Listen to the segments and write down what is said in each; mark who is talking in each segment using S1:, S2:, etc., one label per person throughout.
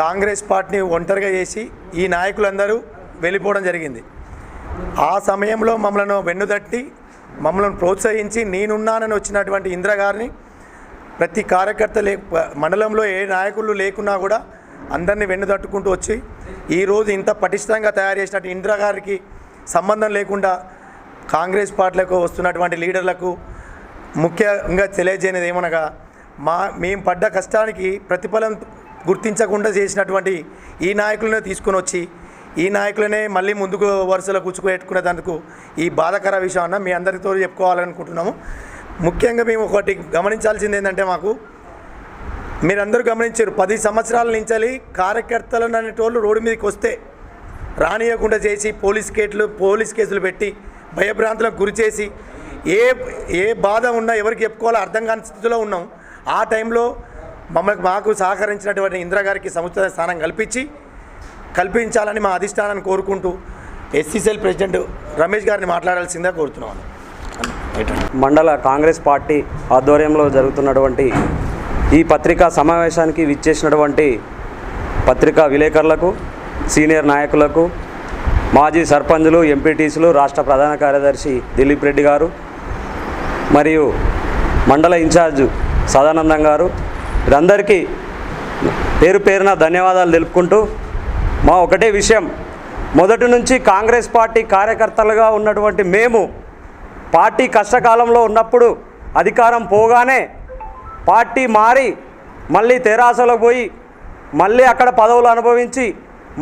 S1: కాంగ్రెస్ పార్టీని ఒంటరిగా చేసి ఈ నాయకులందరూ వెళ్ళిపోవడం జరిగింది. ఆ సమయంలో మమ్మల్ని వెన్నుదట్టి మమ్మల్ని ప్రోత్సహించి నేనున్నానని వచ్చినటువంటి ఇందిరా గారిని ప్రతి కార్యకర్త లే మండలంలో ఏ నాయకులు లేకున్నా కూడా అందరినీ వెన్నుదట్టుకుంటూ వచ్చి ఈరోజు ఇంత పటిష్టంగా తయారు చేసినట్టు ఇందిరా గారికి సంబంధం లేకుండా కాంగ్రెస్ పార్టీలకు వస్తున్నటువంటి లీడర్లకు ముఖ్యంగా తెలియజేయనిది ఏమనగా మా మేము పడ్డ కష్టానికి ప్రతిఫలం గుర్తించకుండా చేసినటువంటి ఈ నాయకులనే తీసుకొని వచ్చి ఈ నాయకులనే మళ్ళీ ముందుకు వరుసలో కూర్చుపెట్టుకునేందుకు ఈ బాధాకర విషయం అన్న మీ అందరితో చెప్పుకోవాలనుకుంటున్నాము. ముఖ్యంగా మేము ఒకటి గమనించాల్సింది ఏంటంటే మాకు మీరందరూ గమనించారు పది సంవత్సరాల నుంచి కార్యకర్తలు అనేటోళ్ళు రోడ్డు మీదకి వస్తే రానియకుండా చేసి పోలీస్ కేట్లు పోలీస్ కేసులు పెట్టి భయభ్రాంతులకు గురి చేసి ఏ ఏ బాధ ఉన్నా ఎవరికి చెప్పుకోవాలో అర్థం కాని స్థితిలో ఉన్నాం. ఆ టైంలో మమ్మల్ని మాకు సహకరించినటువంటి ఇందిరాగారికి సముచిత స్థానం కల్పించి కల్పించాలని మా అధిష్టానాన్ని కోరుకుంటూ ఎస్సీసీఎల్ ప్రెసిడెంట్ రమేష్ గారిని మాట్లాడాల్సిందే కోరుతున్నాను
S2: మండల కాంగ్రెస్ పార్టీ ఆధ్వర్యంలో జరుగుతున్నటువంటి ఈ పత్రికా సమావేశానికి విచ్చేసినటువంటి పత్రికా విలేకరులకు సీనియర్ నాయకులకు మాజీ సర్పంచులు ఎంపీటీసీలు రాష్ట్ర ప్రధాన కార్యదర్శి దిలీప్ రెడ్డి గారు మరియు మండల ఇన్ఛార్జ్ సదానందం గారు వీరందరికీ పేరు పేరున ధన్యవాదాలు తెలుపుకుంటూ మా ఒకటే విషయం. మొదటి నుంచి కాంగ్రెస్ పార్టీ కార్యకర్తలుగా ఉన్నటువంటి మేము పార్టీ కష్టకాలంలో ఉన్నప్పుడు అధికారం పోగానే పార్టీ మారి మళ్ళీ తెరాసలో పోయి మళ్ళీ అక్కడ పదవులు అనుభవించి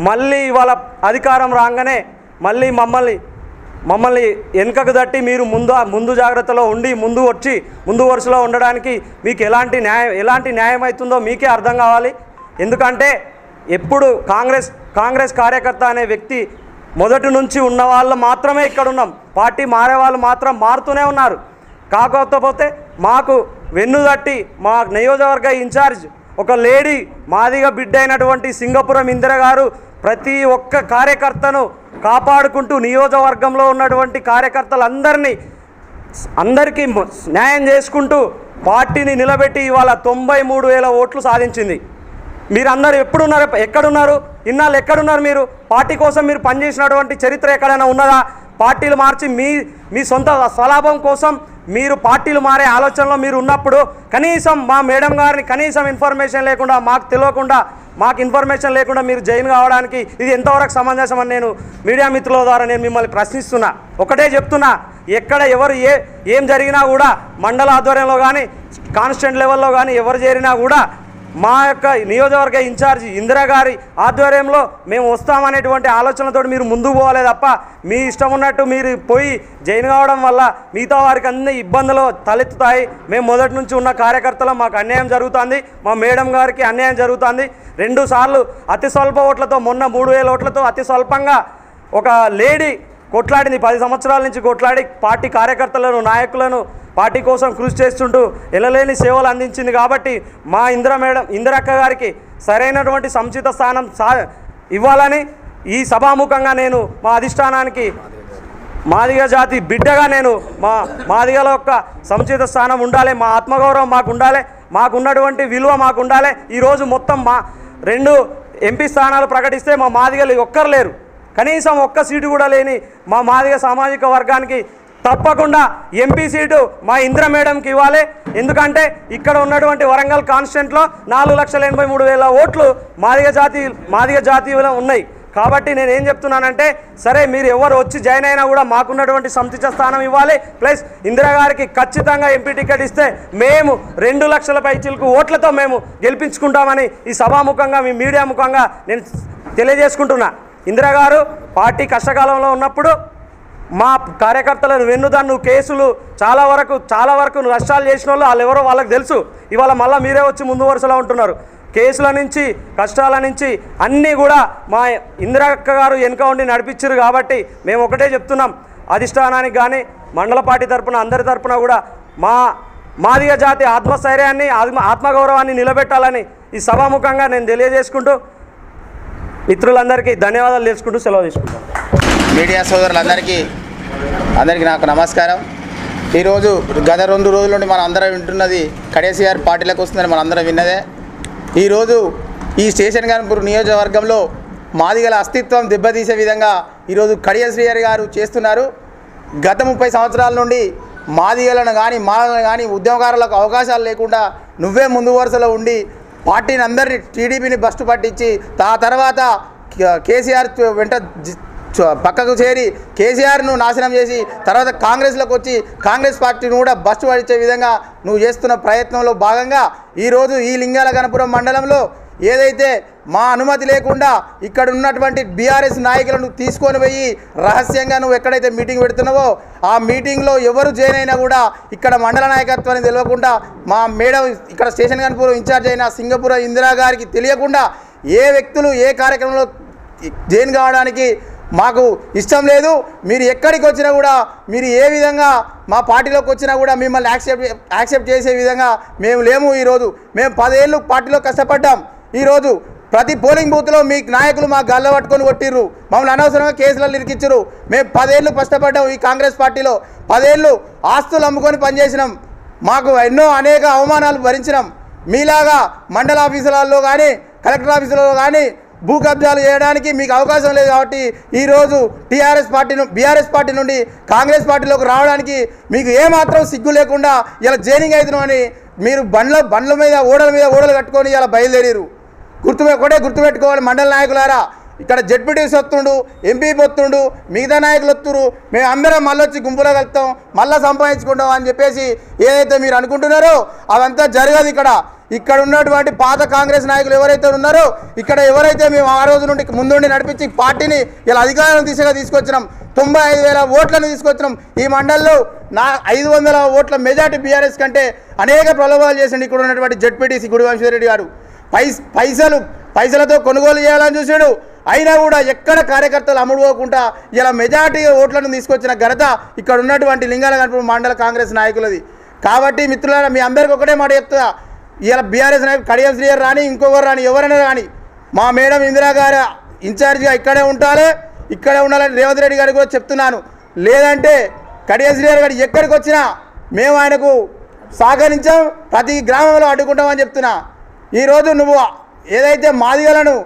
S2: మళ్ళీ ఇవాళ అధికారం రాగానే మళ్ళీ మమ్మల్ని మమ్మల్ని వెనుకకు తట్టి మీరు ముందు ముందు జాగ్రత్తలో ఉండి ముందు వచ్చి ముందు వరుసలో ఉండడానికి మీకు ఎలాంటి న్యాయం ఎలాంటి న్యాయం అవుతుందో మీకే అర్థం కావాలి. ఎందుకంటే ఎప్పుడు కాంగ్రెస్ కాంగ్రెస్ కార్యకర్త అనే వ్యక్తి మొదటి నుంచి ఉన్న వాళ్ళు మాత్రమే ఇక్కడ ఉన్నాం. పార్టీ మారే వాళ్ళు మాత్రం మారుతూనే ఉన్నారు. కాకపోతే మాకు వెన్నుదట్టి మా నియోజకవర్గ ఇన్ఛార్జ్ ఒక లేడీ మాదిగా బిడ్డ అయినటువంటి సింగపురం ఇందిర గారు ప్రతి ఒక్క కార్యకర్తను కాపాడుకుంటూ నియోజకవర్గంలో ఉన్నటువంటి కార్యకర్తలందరినీ అందరికీ న్యాయం చేసుకుంటూ పార్టీని నిలబెట్టి ఇవాళ తొంభై మూడు వేల ఓట్లు సాధించింది. మీరందరూ ఎప్పుడున్నారు? ఎక్కడున్నారు? ఇన్నాళ్ళు ఎక్కడున్నారు మీరు? పార్టీ కోసం మీరు పనిచేసినటువంటి చరిత్ర ఎక్కడైనా ఉన్నదా? పార్టీలు మార్చి మీ మీ సొంత స్వలాభం కోసం మీరు పార్టీలు మారే ఆలోచనలో మీరు ఉన్నప్పుడు కనీసం మా మేడం గారిని కనీసం ఇన్ఫర్మేషన్ లేకుండా మాకు తెలియకుండా మాకు ఇన్ఫర్మేషన్ లేకుండా మీరు జైన్ కావడానికి ఇది ఎంతవరకు సమంజసం అని నేను మీడియా మిత్రుల ద్వారా నేను మిమ్మల్ని ప్రశ్నిస్తున్నా. ఒకటే చెప్తున్నా ఎక్కడ ఎవరు ఏ ఏం జరిగినా కూడా మండల ఆధ్వర్యంలో కానీ కాన్స్టెంట్ లెవెల్లో కానీ ఎవరు చేరినా కూడా మా యొక్క నియోజకవర్గ ఇన్ఛార్జి ఇందిరా గారి ఆధ్వర్యంలో మేము వస్తామనేటువంటి ఆలోచనతో మీరు ముందుకు పోవాలి తప్ప మీ ఇష్టం ఉన్నట్టు మీరు పోయి జైన్ కావడం వల్ల మిగతా వారికి అన్ని ఇబ్బందులు తలెత్తుతాయి. మేము మొదటి నుంచి ఉన్న కార్యకర్తలు మాకు అన్యాయం జరుగుతుంది. మా మేడం గారికి అన్యాయం జరుగుతుంది. రెండు సార్లు అతి స్వల్ప ఓట్లతో మొన్న మూడు వేల ఓట్లతో అతి స్వల్పంగా ఒక లేడీ కొట్లాడింది. పది సంవత్సరాల నుంచి కొట్లాడి పార్టీ కార్యకర్తలను నాయకులను పార్టీ కోసం కృషి చేస్తుంటూ ఎలలేని సేవలు అందించింది కాబట్టి మా ఇంద్ర మేడం ఇందిరక్క గారికి సరైనటువంటి సముచిత స్థానం సా ఇవ్వాలని ఈ సభాముఖంగా నేను మా అధిష్టానానికి మాదిగ జాతి బిడ్డగా నేను మా మాదిగల యొక్క సముచిత స్థానం ఉండాలి. మా ఆత్మగౌరవం మాకు ఉండాలి. మాకున్నటువంటి విలువ మాకు ఉండాలి. ఈరోజు మొత్తం మా రెండు ఎంపీ స్థానాలు ప్రకటిస్తే మా మాదిగలు ఒక్కరు లేరు. కనీసం ఒక్క సీటు కూడా లేని మా మాదిగ సామాజిక వర్గానికి తప్పకుండా ఎంపీ సీటు మా ఇంద్ర మేడంకి ఇవ్వాలి. ఎందుకంటే ఇక్కడ ఉన్నటువంటి వరంగల్ కాన్స్టెంట్లో నాలుగు లక్షల ఎనభై మూడు వేల ఓట్లు మాదిగ జాతి మాదిగ జాతీయులు ఉన్నాయి. కాబట్టి నేను ఏం చెప్తున్నానంటే సరే మీరు ఎవరు వచ్చి జాయిన్ అయినా కూడా మాకున్నటువంటి సంతిచ స్థానం ఇవ్వాలి. ప్లస్ ఇందిరాగారికి ఖచ్చితంగా ఎంపీ టికెట్ ఇస్తే మేము రెండు లక్షల పైచీలకు ఓట్లతో మేము గెలిపించుకుంటామని ఈ సభాముఖంగా మీ మీడియా ముఖంగా నేను తెలియజేసుకుంటున్నా. ఇందిరా గారు పార్టీ కష్టకాలంలో ఉన్నప్పుడు మా కార్యకర్తలను వెన్నుదన్ను కేసులు చాలా వరకు చాలా వరకు నష్టాలు చేసిన వాళ్ళు వాళ్ళు ఎవరో వాళ్ళకి తెలుసు. ఇవాళ మళ్ళీ మీరే వచ్చి ముందు వరుసలో ఉంటున్నారు. కేసుల నుంచి కష్టాల నుంచి అన్నీ కూడా మా ఇందిరక్క గారు వెనుక ఉండి నడిపించారు కాబట్టి మేము ఒకటే చెప్తున్నాం. అధిష్టానానికి కానీ మండల పార్టీ తరపున అందరి తరపున కూడా మా మాదిగ జాతి ఆత్మస్థైర్యాన్ని ఆత్మ ఆత్మగౌరవాన్ని నిలబెట్టాలని ఈ సభాముఖంగా నేను తెలియజేసుకుంటూ మిత్రులందరికీ ధన్యవాదాలు తెలుసుకుంటూ సెలవు తీసుకుంటాం.
S3: మీడియా సోదరులందరికీ అందరికీ నాకు నమస్కారం. ఈరోజు గత రెండు రోజుల నుండి మనం అందరం వింటున్నది కడేసీఆర్ పార్టీలకు వస్తుందని మనం అందరం విన్నదే. ఈరోజు ఈ స్టేషన్ కాన్పూర్ నియోజకవర్గంలో మాదిగల అస్తిత్వం దెబ్బతీసే విధంగా ఈరోజు కడియశ్రీయర్ గారు చేస్తున్నారు. గత ముప్పై సంవత్సరాల నుండి మాదిగలను కానీ మాలను కానీ ఉద్యమకారులకు అవకాశాలు లేకుండా నువ్వే ముందు వరుసలో ఉండి పార్టీని అందరినీ టీడీపీని బస్టు పట్టించి ఆ తర్వాత కేసీఆర్ వెంట చ- పక్కకు చేరి కేసీఆర్ను నాశనం చేసి తర్వాత కాంగ్రెస్లోకి వచ్చి కాంగ్రెస్ పార్టీని కూడా బస్టు పడిచే విధంగా నువ్వు చేస్తున్న ప్రయత్నంలో భాగంగా ఈరోజు ఈ లింగాల గణపురం మండలంలో ఏదైతే మా అనుమతి లేకుండా ఇక్కడ ఉన్నటువంటి బీఆర్ఎస్ నాయకులను తీసుకొని పోయి రహస్యంగా నువ్వు ఎక్కడైతే మీటింగ్ పెడుతున్నావో ఆ మీటింగ్లో ఎవరు జాయిన్ అయినా కూడా ఇక్కడ మండల నాయకత్వాన్ని తెలియకుండా మా మేడం ఇక్కడ స్టేషన్ కనుపూర్ ఇన్ఛార్జ్ అయిన సింగపూర్ ఇందిరా గారికి తెలియకుండా ఏ వ్యక్తులు ఏ కార్యక్రమంలో జైన్ కావడానికి మాకు ఇష్టం లేదు. మీరు ఎక్కడికి వచ్చినా కూడా మీరు ఏ విధంగా మా పార్టీలోకి వచ్చినా కూడా మిమ్మల్ని యాక్సెప్ట్ యాక్సెప్ట్ చేసే విధంగా మేము లేము ఈరోజు. మేము పదేళ్ళు పార్టీలో కష్టపడ్డాం. ఈరోజు ప్రతి పోలింగ్ బూత్లో మీ నాయకులు మా గల్ల పట్టుకొని కొట్టిర్రు. మమ్మల్ని అనవసరంగా కేసులలో ఇరికిచ్చారు మేము పదేళ్ళు కష్టపడ్డాం ఈ కాంగ్రెస్ పార్టీలో. పదేళ్ళు ఆస్తులు అమ్ముకొని పనిచేసినాం. మాకు ఎన్నో అనేక అవమానాలు భరించినాం. మీలాగా మండల ఆఫీసులలో కానీ కలెక్టర్ ఆఫీసులలో కానీ భూ కబ్జాలు చేయడానికి మీకు అవకాశం లేదు కాబట్టి ఈరోజు టీఆర్ఎస్ పార్టీ బీఆర్ఎస్ పార్టీ నుండి కాంగ్రెస్ పార్టీలోకి రావడానికి మీకు ఏమాత్రం సిగ్గు లేకుండా ఇలా జైనింగ్ అవుతున్నామని మీరు బండ్ల బండ్ల మీద ఓడల మీద ఓడలు కట్టుకొని ఇలా బయలుదేరారు గుర్తు ఒకటే గుర్తుపెట్టుకోవాలి మండల నాయకులారా. ఇక్కడ జడ్పీటీసీ వస్తుండు ఎంపీ వస్తుండు మిగతా నాయకులు వస్తురు మేము అందరం మళ్ళీ వచ్చి గుంపులో కలుస్తాం మళ్ళీ సంపాదించుకుంటాం అని చెప్పేసి ఏదైతే మీరు అనుకుంటున్నారో అదంతా జరగదు ఇక్కడ. ఇక్కడ ఉన్నటువంటి పాత కాంగ్రెస్ నాయకులు ఎవరైతే ఉన్నారో ఇక్కడ ఎవరైతే మేము ఆ రోజు నుండి ముందుండి నడిపించి పార్టీని ఇలా అధికారం దిశగా తీసుకొచ్చినాం తొంభై ఐదు వేల ఓట్లను తీసుకొచ్చినాం. ఈ మండల్లో నా ఐదు వందల ఓట్ల మెజార్టీ బీఆర్ఎస్ కంటే అనేక ప్రలోభాలు చేసిండు ఇక్కడ ఉన్నటువంటి జడ్పీటీసీ గుడివంశీరెడ్డి గారు. పైస్ పైసలు పైసలతో కొనుగోలు చేయాలని చూసాడు. అయినా కూడా ఎక్కడ కార్యకర్తలు అమ్ముడుపోకుండా ఇలా మెజార్టీ ఓట్లను తీసుకొచ్చిన ఘనత ఇక్కడ ఉన్నటువంటి లింగాల గణపతి మండల కాంగ్రెస్ నాయకులది. కాబట్టి మిత్రులారా మీ అందరికీ ఒకటే మాట చెప్తా ఇలా బీఆర్ఎస్ నాయకులు కడియం శ్రీయర్ రాని ఇంకొకరు రాని ఎవరైనా రాని మా మేడం ఇందిరా గారు ఇన్ఛార్జిగా ఇక్కడే ఉండాలి. ఇక్కడే ఉండాలని రేవంత్ రెడ్డి గారికి కూడా చెప్తున్నాను. లేదంటే కడియం శ్రీయర్ గారు ఎక్కడికి వచ్చినా మేము ఆయనకు సహకరించాం. ప్రతి గ్రామంలో అడ్డుకుంటామని చెప్తున్నా. ఈరోజు నువ్వు ఏదైతే మాదిగలను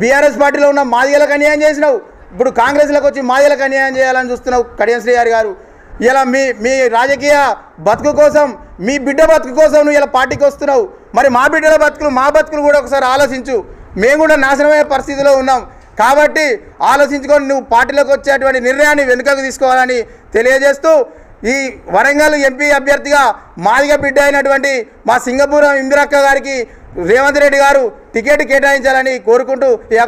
S3: బీఆర్ఎస్ పార్టీలో ఉన్న మాదిగలకు అన్యాయం చేసినావు ఇప్పుడు కాంగ్రెస్లోకి వచ్చి మాదిగలకు అన్యాయం చేయాలని చూస్తున్నావు కడియం శ్రీహరి గారు. ఇలా మీ మీ రాజకీయ బతుకు కోసం మీ బిడ్డ బతుకు కోసం నువ్వు ఇలా పార్టీకి వస్తున్నావు. మరి మా బిడ్డల బతుకులు మా బతుకులు కూడా ఒకసారి ఆలోచించు. మేము కూడా నాశనమయ్యే పరిస్థితిలో ఉన్నాం. కాబట్టి ఆలోచించుకొని నువ్వు పార్టీలోకి వచ్చేటువంటి నిర్ణయాన్ని వెనుకకు తీసుకోవాలని తెలియజేస్తూ ఈ వరంగల్ ఎంపీ అభ్యర్థిగా మాదిగ బిడ్డ అయినటువంటి మా సింగపూరం ఇందిరక్క గారికి రేవంత్ రెడ్డి గారు టికెట్ కేటాయించాలని కోరుకుంటూ ఈ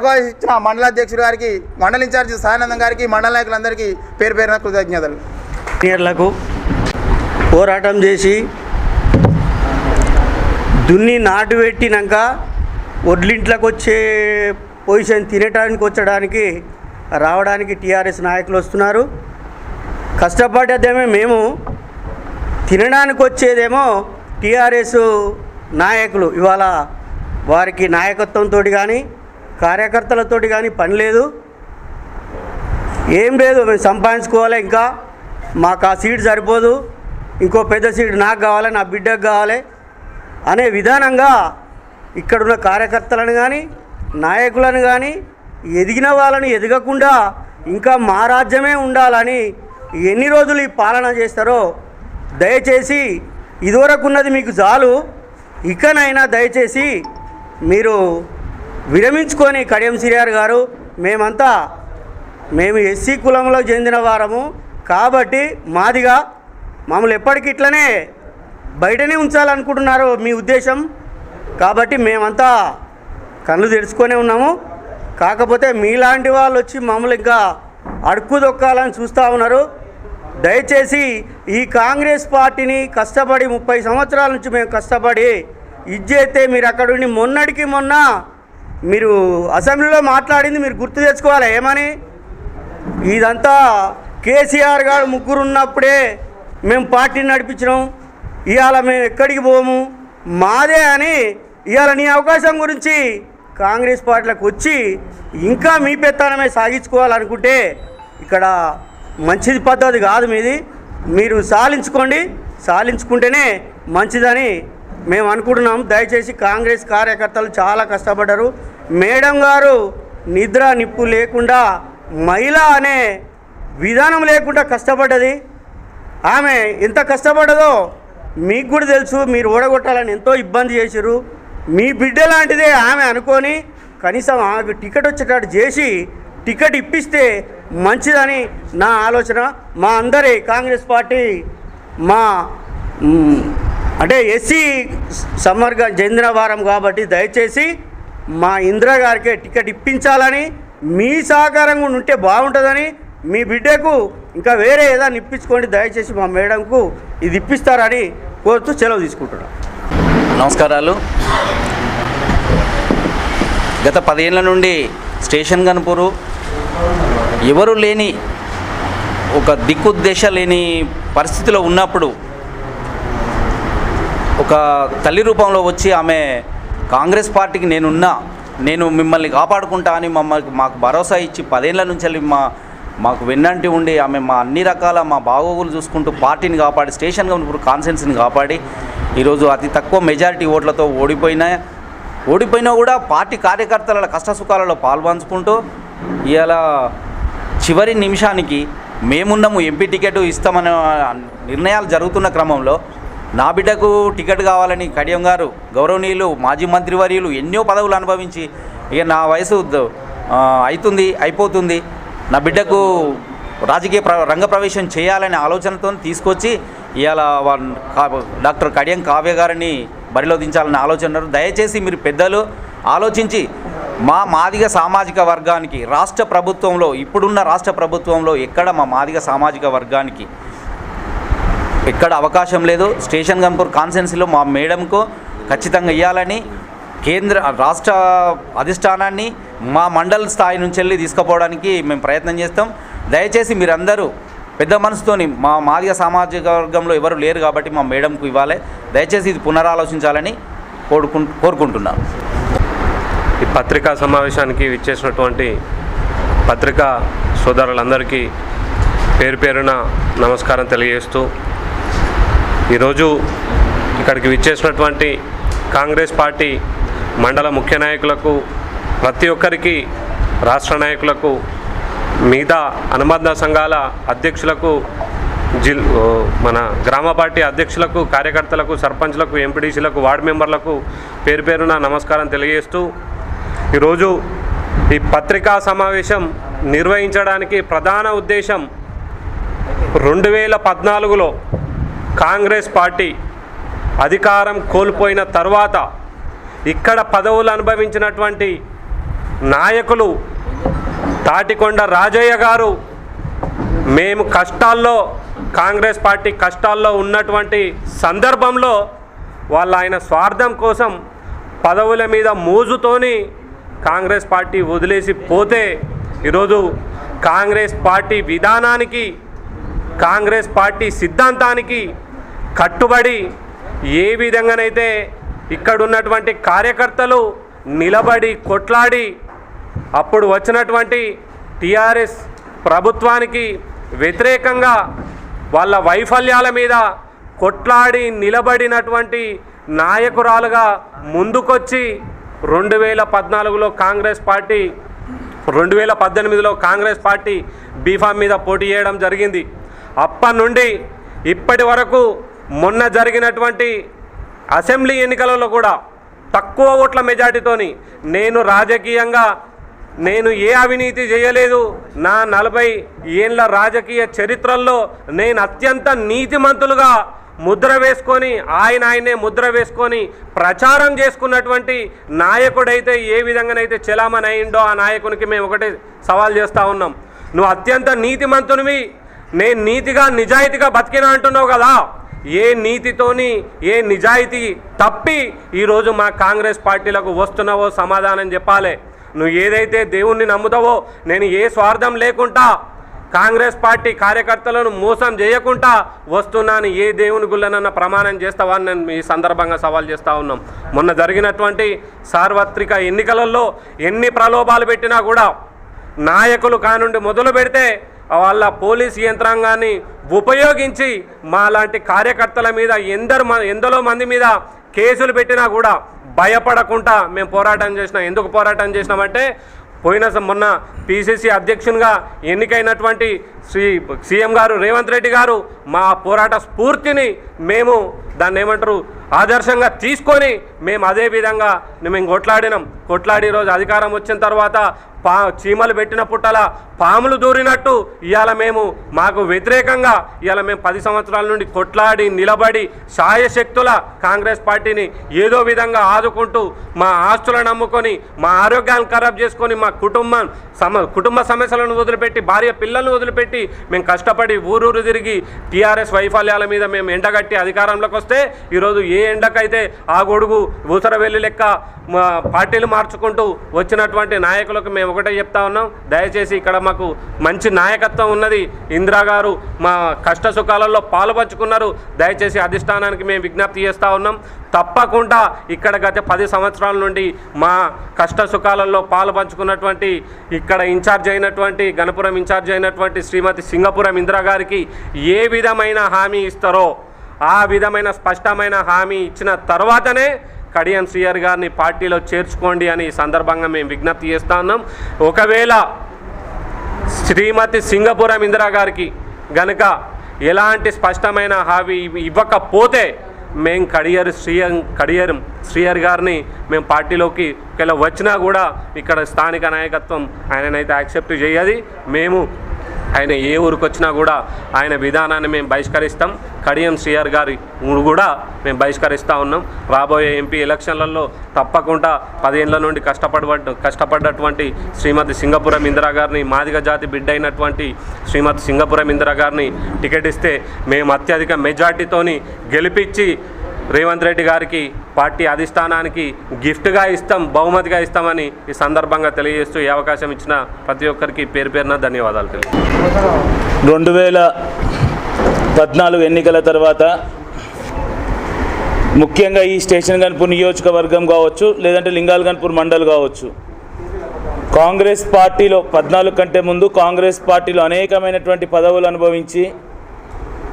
S3: మండల అధ్యక్షుడు గారికి మండల ఇన్ఛార్జి సాయానందం గారికి మండల నాయకులందరికీ పేరు పేరున కృతజ్ఞతలు.
S4: సీనియర్లకు పోరాటం చేసి దున్ని నాటు పెట్టినాక ఒడ్లింట్లోకి వచ్చే పొజిషన్ తినటానికి వచ్చడానికి రావడానికి టీఆర్ఎస్ నాయకులు వస్తున్నారు. కష్టపడేదేమో మేము తినడానికి వచ్చేదేమో టీఆర్ఎస్ నాయకులు. ఇవాళ వారికి నాయకత్వంతో కానీ కార్యకర్తలతో కానీ పని లేదు. ఏం లేదు మేము సంపాదించుకోవాలి ఇంకా. మాకు ఆ సీట్ సరిపోదు. ఇంకో పెద్ద సీట్ నాకు కావాలి నా బిడ్డకు కావాలి అనే విధానంగా ఇక్కడున్న కార్యకర్తలను కానీ నాయకులను కానీ ఎదిగిన వాళ్ళని ఎదగకుండా ఇంకా మా రాజ్యమే ఉండాలని ఎన్ని రోజులు ఈ పాలన చేస్తారో దయచేసి ఇదివరకు ఉన్నది మీకు చాలు. ఇకనైనా దయచేసి మీరు విరమించుకొని కడియం సిరియార్ గారు మేమంతా మేము ఎస్సీ కులంలో చెందిన వారము. కాబట్టి మాదిగా మమ్మల్ని ఎప్పటికి ఇట్లనే బయటనే ఉంచాలనుకుంటున్నారు మీ ఉద్దేశం. కాబట్టి మేమంతా కళ్ళు తెరుచుకొనే ఉన్నాము. కాకపోతే మీలాంటి వాళ్ళు వచ్చి మమ్మల్ని ఇంకా అడుక్కుదొక్కాలని చూస్తూ ఉన్నారు. దయచేసి ఈ కాంగ్రెస్ పార్టీని కష్టపడి ముప్పై సంవత్సరాల నుంచి మేము కష్టపడి ఇజ్జైతే మీరు అక్కడుండి మొన్నటికి మొన్న మీరు అసెంబ్లీలో మాట్లాడింది మీరు గుర్తు తెచ్చుకోవాలి. ఏమని? ఇదంతా కేసీఆర్ గారు ముగ్గురు ఉన్నప్పుడే మేము పార్టీని నడిపించినాం. ఇవాళ మేము ఎక్కడికి పోము? మాదే అని ఇవాళ నీ అవకాశం గురించి కాంగ్రెస్ పార్టీలకు వచ్చి ఇంకా మీ పెత్తనమే సాగించుకోవాలనుకుంటే ఇక్కడ మంచిది పద్ధతి కాదు మీది. మీరు సాలించుకోండి సాలించుకుంటేనే మంచిదని మేము అనుకుంటున్నాం. దయచేసి కాంగ్రెస్ కార్యకర్తలు చాలా కష్టపడ్డారు. మేడం గారు నిద్ర నిప్పు లేకుండా మహిళ అనే విధానం లేకుండా కష్టపడ్డది. ఆమె ఎంత కష్టపడ్డదో మీకు కూడా తెలుసు. మీరు ఓడగొట్టాలని ఎంతో ఇబ్బంది చేసిర్రు. మీ బిడ్డ లాంటిదే ఆమె అనుకొని కనీసం ఆమెకు టికెట్ వచ్చేటట్టు చేసి టికెట్ ఇప్పిస్తే మంచిదని నా ఆలోచన. మా అందరి కాంగ్రెస్ పార్టీ మా అంటే ఎస్సీ సమ్మర్గ చెందిన వారం కాబట్టి దయచేసి మా ఇందిరా గారికి టికెట్ ఇప్పించాలని మీ సహకారం కూడా ఉంటే బాగుంటుందని మీ బిడ్డకు ఇంకా వేరే ఏదైనా ఇప్పించుకోండి దయచేసి మా మేడంకు ఇది ఇప్పిస్తారని కోరుతూ సెలవు తీసుకుంటున్నాను
S5: నమస్కారాలు. గత పదేళ్ళ నుండి స్టేషన్ గన్పూరు. ఎవరు లేని ఒక దిక్కుద్దేశ లేని పరిస్థితిలో ఉన్నప్పుడు ఒక తల్లి రూపంలో వచ్చి ఆమె కాంగ్రెస్ పార్టీకి నేనున్నా నేను మిమ్మల్ని కాపాడుకుంటా అని మమ్మల్ని మాకు భరోసా ఇచ్చి పదేళ్ళ నుంచి వెళ్ళి మా మాకు వెన్నంటి ఉండి ఆమె మా అన్ని రకాల మా బాగోగులు చూసుకుంటూ పార్టీని కాపాడి స్టేషన్ గౌన్పూర్ కాన్సెన్స్ని కాపాడి ఈరోజు అతి తక్కువ మెజారిటీ ఓట్లతో ఓడిపోయినా ఓడిపోయినా కూడా పార్టీ కార్యకర్తల కష్టసుఖాలలో పాల్పంచుకుంటూ ఇలా చివరి నిమిషానికి మేమున్నాము ఎంపీ టికెట్ ఇస్తామనే నిర్ణయాలు జరుగుతున్న క్రమంలో నా బిడ్డకు టికెట్ కావాలని కడియం గారు గౌరవనీయులు మాజీ మంత్రివర్యులు ఎన్నో పదవులు అనుభవించి ఇక నా వయసు అవుతుంది అయిపోతుంది. నా బిడ్డకు రాజకీయ ప్ర రంగ ప్రవేశం చేయాలనే ఆలోచనతో తీసుకొచ్చి ఇవాళ డాక్టర్ కడియం కావ్య గారిని బరిలో దించాలనే ఆలోచన ఉన్నారు. దయచేసి మీరు పెద్దలు ఆలోచించి మా మాదిగ సామాజిక వర్గానికి రాష్ట్ర ప్రభుత్వంలో ఇప్పుడున్న రాష్ట్ర ప్రభుత్వంలో ఎక్కడ మా మాదిగ సామాజిక వర్గానికి ఎక్కడ అవకాశం లేదు. స్టేషన్ గన్పూర్ కాన్సెన్సీలో మా మేడంకు ఖచ్చితంగా ఇవ్వాలని కేంద్ర రాష్ట్ర అధిష్టానాన్ని మా మండల స్థాయి నుంచి వెళ్ళి తీసుకుపోవడానికి మేము ప్రయత్నం చేస్తాం. దయచేసి మీరందరూ పెద్ద మనసుతోని మా మాదిగ సామాజిక వర్గంలో ఎవరు లేరు కాబట్టి మా మేడంకు ఇవ్వాలి. దయచేసి ఇది పునరాలోచించాలని కోరుకు కోరుకుంటున్నాను
S6: ఈ పత్రికా సమావేశానికి విచ్చేసినటువంటి పత్రికా సోదరులందరికీ పేరు పేరున నమస్కారం తెలియజేస్తూ ఈరోజు ఇక్కడికి విచ్చేసినటువంటి కాంగ్రెస్ పార్టీ మండల ముఖ్య నాయకులకు ప్రతి ఒక్కరికి రాష్ట్ర నాయకులకు మిగతా అనుబంధ సంఘాల అధ్యక్షులకు జిల్ మన గ్రామ పార్టీ అధ్యక్షులకు కార్యకర్తలకు సర్పంచ్లకు ఎంపీడీసీలకు వార్డు మెంబర్లకు పేరు పేరున నమస్కారం తెలియజేస్తూ ఈరోజు ఈ పత్రికా సమావేశం నిర్వహించడానికి ప్రధాన ఉద్దేశం రెండు వేల పద్నాలుగులో కాంగ్రెస్ పార్టీ అధికారం కోల్పోయిన తర్వాత ఇక్కడ పదవులు అనుభవించినటువంటి నాయకులు తాటికొండ రాజయ్య గారు మేము కష్టాల్లో కాంగ్రెస్ పార్టీ కష్టాల్లో ఉన్నటువంటి సందర్భంలో వాళ్ళు ఆయన స్వార్థం కోసం పదవుల మీద మోజుతోని కాంగ్రెస్ పార్టీ వదిలేసి పోతే ఈరోజు కాంగ్రెస్ పార్టీ విధానానికి కాంగ్రెస్ పార్టీ సిద్ధాంతానికి కట్టుబడి ఏ విధంగానైతే ఇక్కడ ఉన్నటువంటి కార్యకర్తలు నిలబడి కొట్లాడి అప్పుడు వచ్చినటువంటి టిఆర్ఎస్ ప్రభుత్వానికి వ్యతిరేకంగా వాళ్ళ వైఫల్యాల మీద కొట్లాడి నిలబడినటువంటి నాయకురాలుగా ముందుకొచ్చి రెండు వేల పద్నాలుగులో కాంగ్రెస్ పార్టీ రెండు వేల పద్దెనిమిదిలో కాంగ్రెస్ పార్టీ బీఫామ్ మీద పోటీ చేయడం జరిగింది. అప్పటి నుండి ఇప్పటి వరకు మొన్న జరిగినటువంటి అసెంబ్లీ ఎన్నికలలో కూడా తక్కువ ఓట్ల మెజార్టీతోని నేను రాజకీయంగా నేను ఏ అవినీతి చేయలేదు. నా నలభై ఏళ్ళ రాజకీయ చరిత్రల్లో నేను అత్యంత నీతిమంతులుగా ముద్ర వేసుకొని ఆయన ఆయనే ముద్ర వేసుకొని ప్రచారం చేసుకున్నటువంటి నాయకుడైతే ఏ విధంగానైతే చెలామణి అయిండో ఆ నాయకునికి మేము ఒకటే సవాల్ చేస్తూ ఉన్నాం. నువ్వు అత్యంత నీతిమంతునివి నేను నీతిగా నిజాయితీగా బతికినా అంటున్నావు కదా. ఏ నీతితోని ఏ నిజాయితీ తప్పి ఈరోజు మా కాంగ్రెస్ పార్టీలకు వస్తున్నావో సమాధానం చెప్పాలి. నువ్వు ఏదైతే దేవుణ్ణి నమ్ముతావో నేను ఏ స్వార్థం లేకుండా కాంగ్రెస్ పార్టీ కార్యకర్తలను మోసం చేయకుండా వస్తున్నాను ఏ దేవుని గుళ్ళనన్న ప్రమాణం చేస్తావా అని నేను ఈ సందర్భంగా సవాల్ చేస్తూ ఉన్నాం. మొన్న జరిగినటువంటి సార్వత్రిక ఎన్నికలలో ఎన్ని ప్రలోభాలు పెట్టినా కూడా నాయకులు కానుండి మొదలు పెడితే వాళ్ళ పోలీస్ యంత్రాంగాన్ని ఉపయోగించి మా లాంటి కార్యకర్తల మీద ఎందరు మ- మంది మీద కేసులు పెట్టినా కూడా భయపడకుండా మేము పోరాటం చేసినాం. ఎందుకు పోరాటం చేసినామంటే పోయిన మొన్న పిసిసి అధ్యక్షునిగా ఎన్నికైనటువంటి శ్రీ సీఎం గారు రేవంత్ రెడ్డి గారు మా పోరాట స్ఫూర్తిని మేము దాన్ని ఏమంటారు ఆదర్శంగా తీసుకొని మేము అదే విధంగా మేము కొట్లాడినాం. కొట్లాడి రోజు అధికారం వచ్చిన తర్వాత పా చీమలు పెట్టిన పుట్టల పాములు దూరినట్టు ఇవాళ మేము మాకు వ్యతిరేకంగా ఇవాళ మేము పది సంవత్సరాల నుండి కొట్లాడి నిలబడి సాయశక్తుల కాంగ్రెస్ పార్టీని ఏదో విధంగా ఆదుకుంటూ మా ఆస్తులను నమ్ముకొని మా ఆరోగ్యాన్ని ఖరాబ్ చేసుకొని మా కుటుంబం సమ కుటుంబ సమస్యలను వదిలిపెట్టి భార్య పిల్లలను వదిలిపెట్టి మేము కష్టపడి ఊరూరు తిరిగి టీఆర్ఎస్ వైఫల్యాల మీద మేము ఎండగట్టి అధికారంలోకి వస్తే ఈరోజు ఏ ఎండకైతే ఆ గొడుగు ఊసరవెల్లి లెక్క మా పార్టీలు మార్చుకుంటూ వచ్చినటువంటి నాయకులకు మేము ఒకటే చెప్తా ఉన్నాం. దయచేసి ఇక్కడ మాకు మంచి నాయకత్వం ఉన్నది. ఇందిరా గారు మా కష్ట సుఖాలలో పాలుపంచుకున్నారు. దయచేసి అధిష్టానానికి మేము విజ్ఞప్తి చేస్తూ ఉన్నాం. తప్పకుండా ఇక్కడ గత పది సంవత్సరాల నుండి మా కష్ట సుఖాలలో పాలుపంచుకున్నటువంటి ఇక్కడ ఇన్ఛార్జ్ అయినటువంటి గణపురం ఇన్ఛార్జ్ అయినటువంటి శ్రీమతి సింగపురం ఇందిరా గారికి ఏ విధమైన హామీ ఇస్తారో ఆ విధమైన స్పష్టమైన హామీ ఇచ్చిన తర్వాతనే కడియం సిఆర్ గారిని పార్టీలో చేర్చుకోండి అని ఈ సందర్భంగా మేము విజ్ఞప్తి చేస్తా ఉన్నాం. ఒకవేళ శ్రీమతి సింగపురం ఇందిరా గారికి గనుక ఎలాంటి స్పష్టమైన హామీ ఇవ్వకపోతే మేము కడియర్ శ్రీయర్ కడియర్ శ్రీయర్ గారిని మేము పార్టీలోకి ఒకవేళ వచ్చినా కూడా ఇక్కడ స్థానిక నాయకత్వం ఆయననైతే యాక్సెప్ట్ చేయది. మేము ఆయన ఏ ఊరికి వచ్చినా కూడా ఆయన విధానాన్ని మేము బహిష్కరిస్తాం. కడియం శ్రీఆర్ గారి కూడా మేము బహిష్కరిస్తూ ఉన్నాం. రాబోయే ఎంపీ ఎలక్షన్లలో తప్పకుండా పదేళ్ళ నుండి కష్టపడ కష్టపడ్డటువంటి శ్రీమతి సింగపురం ఇందిరా గారిని మాదిగ జాతి బిడ్డ అయినటువంటి శ్రీమతి సింగపురం ఇందిరా గారిని టికెట్ ఇస్తే మేము అత్యధిక మెజార్టీతోని గెలిపించి రేవంత్ రెడ్డి గారికి పార్టీ అధిష్టానానికి గిఫ్ట్గా ఇస్తాం బహుమతిగా ఇస్తామని ఈ సందర్భంగా తెలియజేస్తూ ఈ అవకాశం ఇచ్చిన ప్రతి ఒక్కరికి పేరు పేరున ధన్యవాదాలు
S7: రెండు వేల పద్నాలుగు ఎన్నికల తర్వాత ముఖ్యంగా ఈ స్టేషన్ గన్పూర్ నియోజకవర్గం కావచ్చు లేదంటే లింగాల్ గన్పూర్ మండల్ కావచ్చు. కాంగ్రెస్ పార్టీలో పద్నాలుగు కంటే ముందు కాంగ్రెస్ పార్టీలో అనేకమైనటువంటి పదవులు అనుభవించి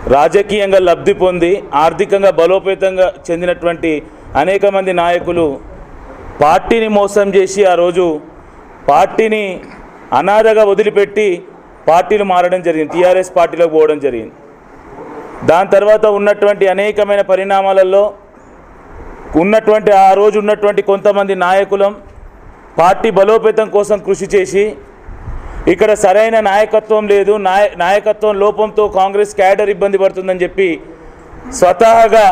S7: రాజకీయంగా లబ్ధి పొంది ఆర్థికంగా బలోపేతంగా చెందినటువంటి అనేక మంది నాయకులు పార్టీని మోసం చేసి ఆ రోజు పార్టీని అనాథగా వదిలిపెట్టి పార్టీలు మారడం జరిగింది టీఆర్ఎస్ పార్టీలోకి పోవడం జరిగింది. దాని తర్వాత ఉన్నటువంటి అనేకమైన పరిణామాలలో ఉన్నటువంటి ఆ రోజు ఉన్నటువంటి కొంతమంది నాయకులం పార్టీ బలోపేతం కోసం కృషి చేసి ఇక్కడ సరైన నాయకత్వం లేదు. నాయ నాయకత్వం లోపంతో కాంగ్రెస్ క్యాడర్ ఇబ్బంది పడుతుందని చెప్పి స్వతహాగా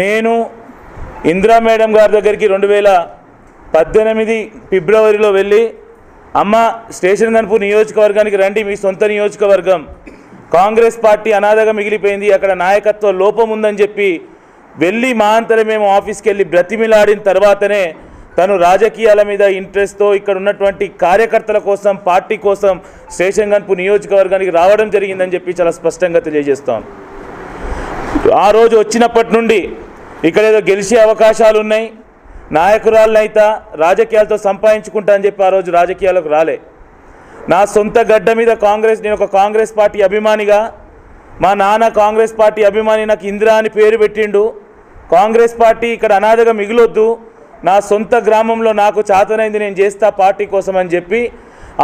S7: నేను ఇందిరా మేడం గారి దగ్గరికి రెండు వేల పద్దెనిమిది ఫిబ్రవరిలో వెళ్ళి అమ్మ స్టేషన్ గన్పూర్ నియోజకవర్గానికి రండి మీ సొంత నియోజకవర్గం. కాంగ్రెస్ పార్టీ అనాథగా మిగిలిపోయింది. అక్కడ నాయకత్వ లోపం ఉందని చెప్పి వెళ్ళి మా అంతరం మేము ఆఫీస్కి వెళ్ళి బ్రతిమిలాడిన తర్వాతనే తను రాజకీయాల మీద ఇంట్రెస్ట్తో ఇక్కడ ఉన్నటువంటి కార్యకర్తల కోసం పార్టీ కోసం స్టేషన్ గన్పూర్ నియోజకవర్గానికి రావడం జరిగిందని చెప్పి చాలా స్పష్టంగా తెలియజేస్తాను ఆ రోజు వచ్చినప్పటి నుండి ఇక్కడ ఏదో గెలిచే అవకాశాలు ఉన్నాయి. నాయకురాలనైతే రాజకీయాలతో సంపాదించుకుంటా అని చెప్పి ఆ రోజు రాజకీయాలకు రాలే. నా సొంత గడ్డ మీద కాంగ్రెస్ నేను ఒక కాంగ్రెస్ పార్టీ అభిమానిగా మా నాన్న కాంగ్రెస్ పార్టీ అభిమాని నాకు ఇందిరా అని పేరు పెట్టిండు. కాంగ్రెస్ పార్టీ ఇక్కడ అనాథగా మిగిలొద్దు. నా సొంత గ్రామంలో నాకు చాతనైంది నేను చేస్తా పార్టీ కోసం అని చెప్పి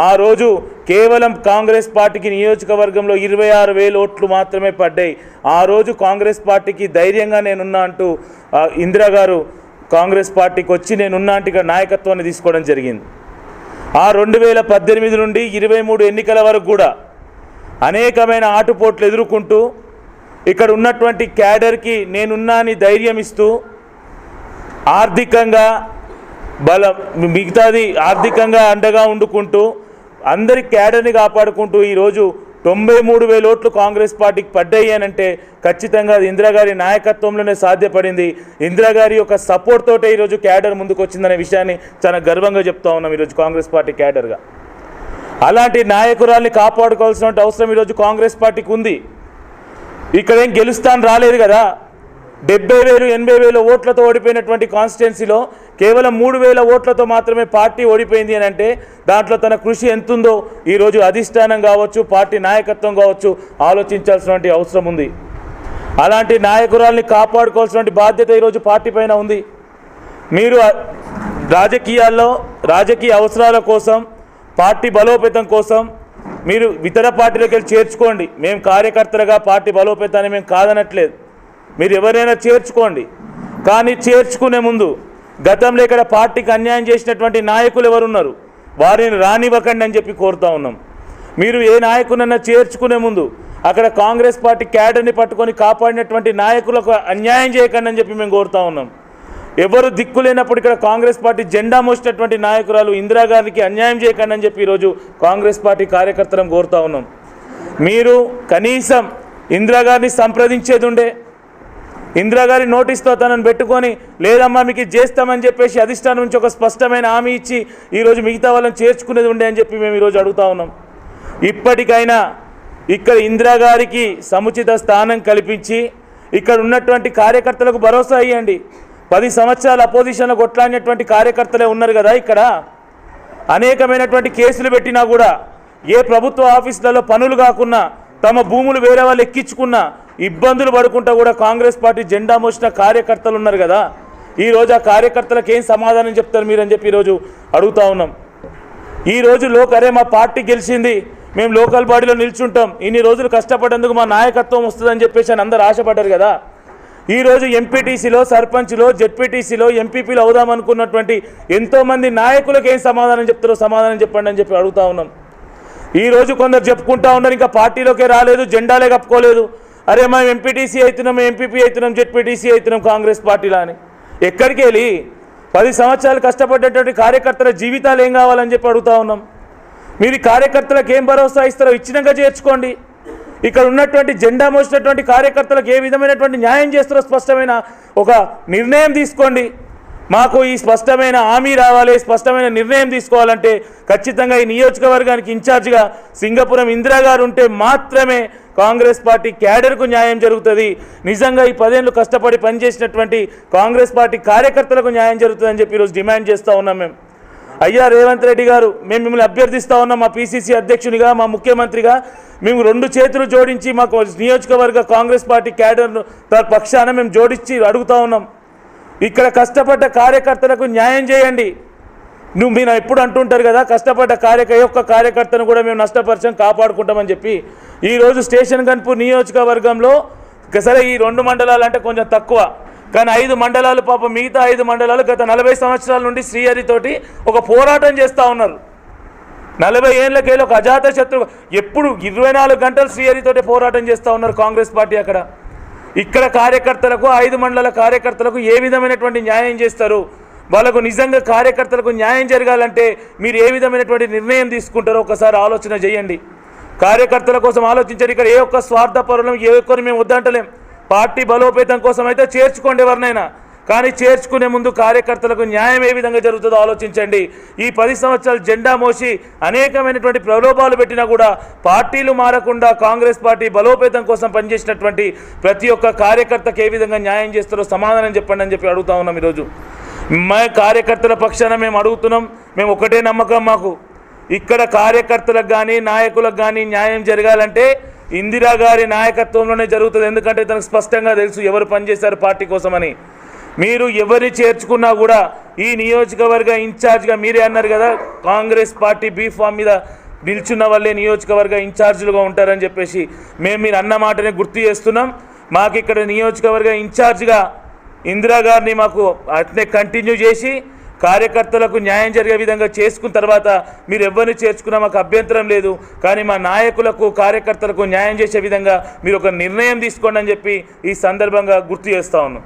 S7: ఆ రోజు కేవలం కాంగ్రెస్ పార్టీకి నియోజకవర్గంలో ఇరవై ఆరు వేల ఓట్లు మాత్రమే పడ్డాయి. ఆ రోజు కాంగ్రెస్ పార్టీకి ధైర్యంగా నేనున్నా అంటూ ఇందిరాగారు ఇందిరా గారు కాంగ్రెస్ పార్టీకి వచ్చి నేనున్నాంటిగా నాయకత్వాన్ని తీసుకోవడం జరిగింది. ఆ రెండు వేల పద్దెనిమిది నుండి ఇరవై మూడు ఎన్నికల వరకు కూడా అనేకమైన ఆటుపోట్లు ఎదుర్కొంటూ ఇక్కడ ఉన్నటువంటి క్యాడర్కి నేనున్నా అని ధైర్యం ఇస్తూ ఆర్థికంగా బల మిగతాది ఆర్థికంగా అండగా ఉండుకుంటూ అందరి క్యాడర్ని కాపాడుకుంటూ ఈరోజు తొంభై మూడు వేల ఓట్లు కాంగ్రెస్ పార్టీకి పడ్డాయి అని అంటే ఖచ్చితంగా అది ఇందిరాగారి నాయకత్వంలోనే సాధ్యపడింది. ఇందిరాగారి యొక్క సపోర్ట్ తోటే ఈరోజు క్యాడర్ ముందుకు వచ్చిందనే విషయాన్ని చాలా గర్వంగా చెప్తా ఉన్నాం ఈరోజు కాంగ్రెస్ పార్టీ క్యాడర్గా. అలాంటి నాయకురాల్ని కాపాడుకోవాల్సిన అవసరం ఈరోజు కాంగ్రెస్ పార్టీకి ఉంది. ఇక్కడేం గెలుస్తాను రాలేదు కదా. డెబ్బై వేలు ఎనభై వేల ఓట్లతో ఓడిపోయినటువంటి కాన్స్టిట్యున్సీలో కేవలం మూడు వేల ఓట్లతో మాత్రమే పార్టీ ఓడిపోయింది అని అంటే దాంట్లో తన కృషి ఎంతుందో ఈరోజు అధిష్టానం కావచ్చు పార్టీ నాయకత్వం కావచ్చు ఆలోచించాల్సినటువంటి అవసరం ఉంది. అలాంటి నాయకురాల్ని కాపాడుకోవాల్సినటువంటి బాధ్యత ఈరోజు పార్టీ పైన ఉంది. మీరు రాజకీయాల్లో రాజకీయ అవసరాల కోసం పార్టీ బలోపేతం కోసం మీరు ఇతర పార్టీలకు వెళ్ళి చేర్చుకోండి. మేము కార్యకర్తలుగా పార్టీ బలోపేతాన్ని మేము కాదనట్లేదు. మీరు ఎవరైనా చేర్చుకోండి. కానీ చేర్చుకునే ముందు గతంలో ఇక్కడ పార్టీకి అన్యాయం చేసినటువంటి నాయకులు ఎవరున్నారు? వారిని రానివ్వకండి అని చెప్పి కోరుతా ఉన్నాం. మీరు ఏ నాయకునన్నా చేర్చుకునే ముందు అక్కడ కాంగ్రెస్ పార్టీ క్యాడర్ని పట్టుకొని కాపాడినటువంటి నాయకులకు అన్యాయం చేయకండి అని చెప్పి మేము కోరుతా ఉన్నాం. ఎవరు దిక్కు లేనప్పుడు ఇక్కడ కాంగ్రెస్ పార్టీ జెండా మోసినటువంటి నాయకురాలు ఇందిరాగాంధీకి అన్యాయం చేయకండి అని చెప్పి ఈరోజు కాంగ్రెస్ పార్టీ కార్యకర్తలను కోరుతా ఉన్నాం. మీరు కనీసం ఇందిరాగారిని సంప్రదించేది ఉండే ఇందిరాగారి నోటీస్తో తనను పెట్టుకొని లేదమ్మా మీకు చేస్తామని చెప్పేసి అధిష్టానం నుంచి ఒక స్పష్టమైన హామీ ఇచ్చి ఈరోజు మిగతా వాళ్ళని చేర్చుకునేది ఉండే అని చెప్పి మేము ఈరోజు అడుగుతా ఉన్నాం. ఇప్పటికైనా ఇక్కడ ఇందిరాగారికి సముచిత స్థానం కల్పించి ఇక్కడ ఉన్నటువంటి కార్యకర్తలకు భరోసా ఇవ్వండి పది సంవత్సరాల అపోజిషన్లో కొట్లాడినటువంటి కార్యకర్తలే ఉన్నారు కదా ఇక్కడ. అనేకమైనటువంటి కేసులు పెట్టినా కూడా ఏ ప్రభుత్వ ఆఫీసులలో పనులు కాకున్నా తమ భూములు వేరే వాళ్ళు ఎక్కించుకున్నా ఇబ్బందులు పడుకుంటా కూడా కాంగ్రెస్ పార్టీ జెండా మోసిన కార్యకర్తలు ఉన్నారు కదా. ఈరోజు ఆ కార్యకర్తలకు ఏం సమాధానం చెప్తారు మీరని చెప్పి ఈరోజు అడుగుతా ఉన్నాం. ఈ రోజు లోక్ అరే మా పార్టీ గెలిచింది మేము లోకల్ బాడీలో నిల్చుంటాం ఇన్ని రోజులు కష్టపడేందుకు మా నాయకత్వం వస్తుందని చెప్పేసి అని అందరు ఆశపడ్డారు కదా. ఈరోజు ఎంపీటీసీలో సర్పంచ్లో జెడ్పీటీసీలో ఎంపీపీలు అవుదామనుకున్నటువంటి ఎంతోమంది నాయకులకు ఏం సమాధానం చెప్తారో సమాధానం చెప్పండి అని చెప్పి అడుగుతా ఉన్నాం. ఈరోజు కొందరు చెప్పుకుంటా ఉన్నారు ఇంకా పార్టీలోకే రాలేదు జెండాలే కప్పుకోలేదు. అరే మేము ఎంపీటీసీ అవుతున్నాం ఎంపీపీ అవుతున్నాం జెడ్పీటీసీ అవుతున్నాం కాంగ్రెస్ పార్టీలో అని. ఎక్కడికి వెళ్ళి పది సంవత్సరాలు కష్టపడ్డటువంటి కార్యకర్తల జీవితాలు ఏం కావాలని చెప్పి అడుగుతా ఉన్నాం. మీరు కార్యకర్తలకు ఏం భరోసా ఇస్తారో ఇచ్చినాక చేర్చుకోండి. ఇక్కడ ఉన్నటువంటి జెండా మోసినటువంటి కార్యకర్తలకు ఏ విధమైనటువంటి న్యాయం చేస్తారో స్పష్టమైన ఒక నిర్ణయం తీసుకోండి. మాకు ఈ స్పష్టమైన హామీ రావాలి స్పష్టమైన నిర్ణయం తీసుకోవాలంటే ఖచ్చితంగా ఈ నియోజకవర్గానికి ఇన్ఛార్జిగా సింగపురం ఇందిరా గారు ఉంటే మాత్రమే కాంగ్రెస్ పార్టీ క్యాడర్కు న్యాయం జరుగుతుంది. నిజంగా ఈ పదేళ్ళు కష్టపడి పనిచేసినటువంటి కాంగ్రెస్ పార్టీ కార్యకర్తలకు న్యాయం జరుగుతుందని చెప్పి ఈరోజు డిమాండ్ చేస్తూ ఉన్నాం మేము. అయ్యా రేవంత్ రెడ్డి గారు మేము మిమ్మల్ని అభ్యర్థిస్తూ ఉన్నాం మా పీసీసీ అధ్యక్షునిగా మా ముఖ్యమంత్రిగా. మేము రెండు చేతులు జోడించి మాకు నియోజకవర్గ కాంగ్రెస్ పార్టీ క్యాడర్ను తన పక్షాన మేము జోడించి అడుగుతూ ఉన్నాం. ఇక్కడ కష్టపడ్డ కార్యకర్తలకు న్యాయం చేయండి. నువ్వు మీరు ఎప్పుడు అంటుంటారు కదా కష్టపడ్డ కార్యక యొక్క కార్యకర్తను కూడా మేము నష్టపరిచాం కాపాడుకుంటామని చెప్పి ఈరోజు స్టేషన్ కన్పు నియోజకవర్గంలో సరే ఈ రెండు మండలాలు అంటే కొంచెం తక్కువ కానీ ఐదు మండలాలు పాపం మిగతా ఐదు మండలాలు గత నలభై సంవత్సరాల నుండి శ్రీహరితోటి ఒక పోరాటం చేస్తూ ఉన్నారు. నలభై ఏళ్ళకేళ్ళు ఒక అజాత శత్రువు ఎప్పుడు ఇరవై నాలుగు గంటలు శ్రీహరితోటి పోరాటం చేస్తూ ఉన్నారు కాంగ్రెస్ పార్టీ అక్కడ. ఇక్కడ కార్యకర్తలకు ఐదు మండల కార్యకర్తలకు ఏ విధమైనటువంటి న్యాయం చేస్తారు? వాళ్ళకు నిజంగా కార్యకర్తలకు న్యాయం జరగాలంటే మీరు ఏ విధమైనటువంటి నిర్ణయం తీసుకుంటారో ఒకసారి ఆలోచన చేయండి. కార్యకర్తల కోసం ఆలోచించండి. ఇక్కడ ఏ ఒక్క స్వార్థ పరులం ఏ ఒక్కరు మేము వద్దంటలేం. పార్టీ బలోపేతం కోసం అయితే చేర్చుకోండి ఎవరినైనా. కానీ చేర్చుకునే ముందు కార్యకర్తలకు న్యాయం ఏ విధంగా జరుగుతుందో ఆలోచించండి. ఈ పది సంవత్సరాలు జెండా మోసి అనేకమైనటువంటి ప్రలోభాలు పెట్టినా కూడా పార్టీలు మారకుండా కాంగ్రెస్ పార్టీ బలోపేతం కోసం పనిచేసినటువంటి ప్రతి ఒక్క కార్యకర్తకు ఏ విధంగా న్యాయం చేస్తారో సమాధానం చెప్పండి అని చెప్పి అడుగుతా ఉన్నాం ఈరోజు. మా కార్యకర్తల పక్షాన మేము అడుగుతున్నాం. మేము ఒకటే నమ్మకం మాకు. ఇక్కడ కార్యకర్తలకు కానీ నాయకులకు కానీ న్యాయం జరగాలంటే ఇందిరా గారి నాయకత్వంలోనే జరుగుతుంది. ఎందుకంటే తనకు స్పష్టంగా తెలుసు ఎవరు పనిచేశారు పార్టీ కోసమని. మీరు ఎవరిని చేర్చుకున్నా కూడా ఈ నియోజకవర్గ ఇన్ఛార్జ్గా మీరే అన్నారు కదా కాంగ్రెస్ పార్టీ బీ ఫామ్ మీద నిల్చున్న వాళ్ళే నియోజకవర్గ ఇన్ఛార్జీలుగా ఉంటారని చెప్పేసి మేము మీరు అన్న మాటనే గుర్తు చేస్తున్నాం. మాకు ఇక్కడ నియోజకవర్గ ఇన్ఛార్జ్గా ఇందిరా గారిని మాకు అట్నే కంటిన్యూ చేసి కార్యకర్తలకు న్యాయం జరిగే విధంగా చేసుకున్న తర్వాత మీరు ఎవరిని చేర్చుకున్నా మాకు అభ్యంతరం లేదు. కానీ మా నాయకులకు కార్యకర్తలకు న్యాయం చేసే విధంగా మీరు ఒక నిర్ణయం తీసుకోండి అని చెప్పి ఈ సందర్భంగా గుర్తు చేస్తూ ఉన్నాం.